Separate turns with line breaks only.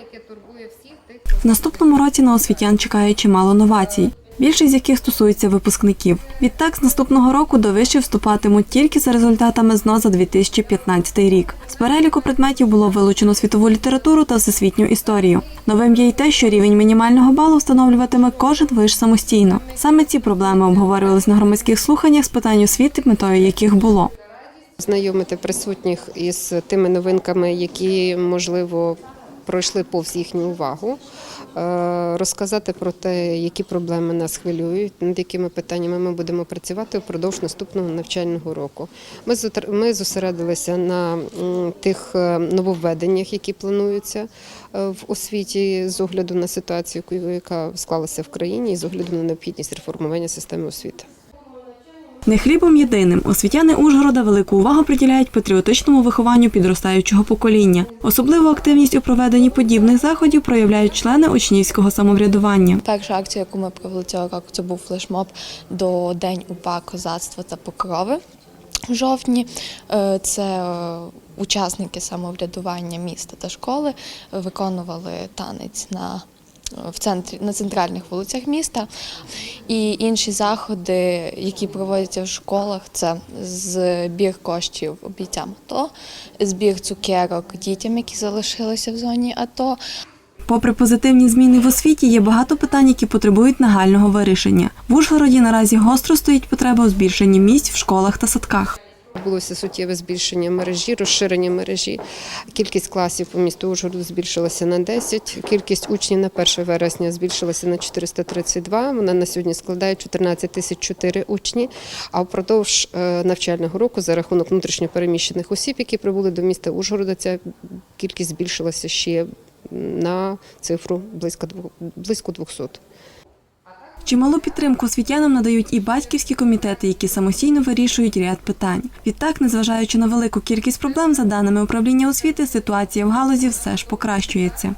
яке турбує всіх тих,
В наступному році на освітян чекає чимало новацій. Більшість з яких стосується випускників. Відтак, з наступного року до вишів вступатимуть тільки за результатами ЗНО за 2015 рік. З переліку предметів було вилучено світову літературу та всесвітню історію. Новим є й те, що рівень мінімального балу встановлюватиме кожен виш самостійно. Саме ці проблеми обговорювались на громадських слуханнях з питань освіти, метою яких було.
знайомити присутніх із тими новинками, які можливо пройшли повз їхню увагу, е, розказати про те, які проблеми нас хвилюють, над якими питаннями ми будемо працювати упродовж наступного навчального року. Ми зосередилися на тих е, нововведеннях, які плануються е, в освіті з огляду на ситуацію, яка склалася в країні, і з огляду на необхідність реформування системи освіти.
Не хлібом єдиним освітяни Ужгорода велику увагу приділяють патріотичному вихованню підростаючого покоління. Особливу активність у проведенні подібних заходів проявляють члени учнівського самоврядування.
Перша акція, яку ми провели цього року, це був флешмоб до День УПА козацтва та покрови. В жовтні Е, це е, учасники самоврядування міста та школи виконували танець на в центрі на центральних вулицях міста. І інші заходи, які проводяться в школах, це збір коштів бійцям АТО, збір цукерок дітям, які залишилися в зоні АТО,
Попри позитивні зміни в освіті, є багато питань, які потребують нагального вирішення. В Ужгороді наразі гостро стоїть потреба у збільшенні місць в школах та садках.
Відбулося суттєве збільшення мережі, розширення мережі. Кількість класів по місту Ужгороду збільшилася на 10, кількість учнів на 1 вересня збільшилася на 432, вона на сьогодні складає 14 тисяч 4 учні, а впродовж е, навчального року за рахунок внутрішньопереміщених осіб, які прибули до міста Ужгорода, ця кількість збільшилася ще на цифру близько 200.
Чималу підтримку освітянам надають і батьківські комітети, які самостійно вирішують ряд питань. Відтак, незважаючи на велику кількість проблем, за даними управління освіти, ситуація в галузі все ж покращується.